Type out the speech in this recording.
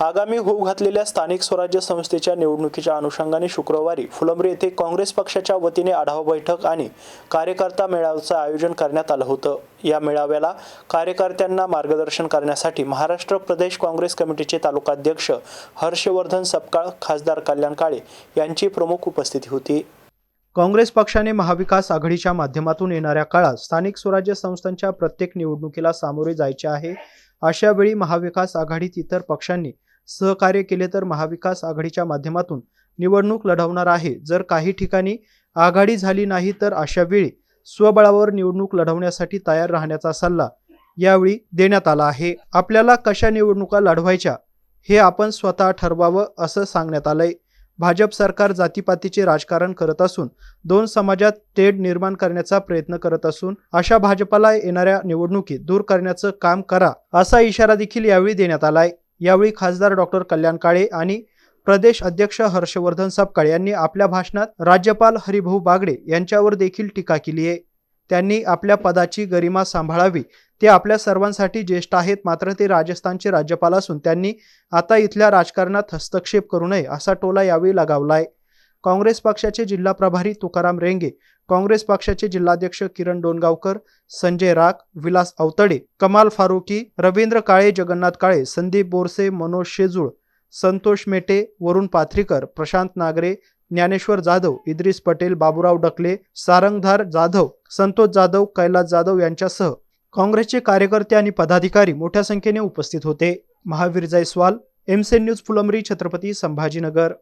आगामी होऊ घातलेल्या स्थानिक स्वराज्य संस्थेच्या निवडणुकीच्या अनुषंगाने शुक्रवारी फुलंब्री येथे काँग्रेस पक्षाच्या वतीने आढावा बैठक आणि कार्यकर्ता मेळाव्याचं आयोजन करण्यात आलं होतं. या मेळाव्याला कार्यकर्त्यांना मार्गदर्शन करण्यासाठी महाराष्ट्र प्रदेश काँग्रेस कमिटीचे तालुकाध्यक्ष हर्षवर्धन सपकाळ खासदार कल्याण काळे यांची प्रमुख उपस्थिती होती. काँग्रेस पक्षाने महाविकास आघाडीच्या माध्यमातून येणाऱ्या काळात स्थानिक स्वराज्य संस्थांच्या प्रत्येक निवडणुकीला सामोरे जायचे आहे. अशावेळी महाविकास आघाडीत इतर पक्षांनी सहकार्य केले तर महाविकास आघाडीच्या माध्यमातून निवडणूक लढवणार आहे. जर काही ठिकाणी आघाडी झाली नाही तर अशा वेळी स्वबळावर निवडणूक लढवण्यासाठी तयार राहण्याचा सल्ला यावेळी देण्यात आला आहे. आपल्याला कशा निवडणुका लढवायच्या हे आपण स्वतः ठरवावं असं सांगण्यात आलंय. भाजप सरकार जातीपातीचे राजकारण करत असून दोन समाजात तेढ निर्माण करण्याचा प्रयत्न करत असून अशा भाजपाला येणाऱ्या निवडणुकीत दूर करण्याचं काम करा असा इशारा देखील यावेळी देण्यात आलाय. यावेळी खासदार डॉक्टर कल्याण काळे आणि प्रदेश अध्यक्ष हर्षवर्धन सपकाळ यांनी आपल्या भाषणात राज्यपाल हरिभाऊ बागडे यांच्यावर देखील टीका केली आहे. त्यांनी आपल्या पदाची गरिमा सांभाळावी. ते आपल्या सर्वांसाठी ज्येष्ठ आहेत मात्र ते राजस्थानचे राज्यपाल असून त्यांनी आता इथल्या राजकारणात हस्तक्षेप करू नये असा टोला यावेळी लगावला आहे काँग्रेस पक्षाचे जिल्हा प्रभारी तुकाराम रेंगे काँग्रेस पक्षाचे जिल्हाध्यक्ष किरण डोणगावकर संजय राख विलास अवतडे कमाल फारुकी रवींद्र काळे जगन्नाथ काळे संदीप बोरसे मनोज शेजूळ संतोष मेटे वरुण पाथरीकर प्रशांत नागरे ज्ञानेश्वर जाधव इद्रिस पटेल बाबुराव डकले सारंगधार जाधव संतोष जाधव कैलास जाधव यांच्यासह काँग्रेसचे कार्यकर्ते आणि पदाधिकारी मोठ्या संख्येने उपस्थित होते. महावीर जयस्वाल एमसेन न्यूज फुलंबरी छत्रपती संभाजीनगर.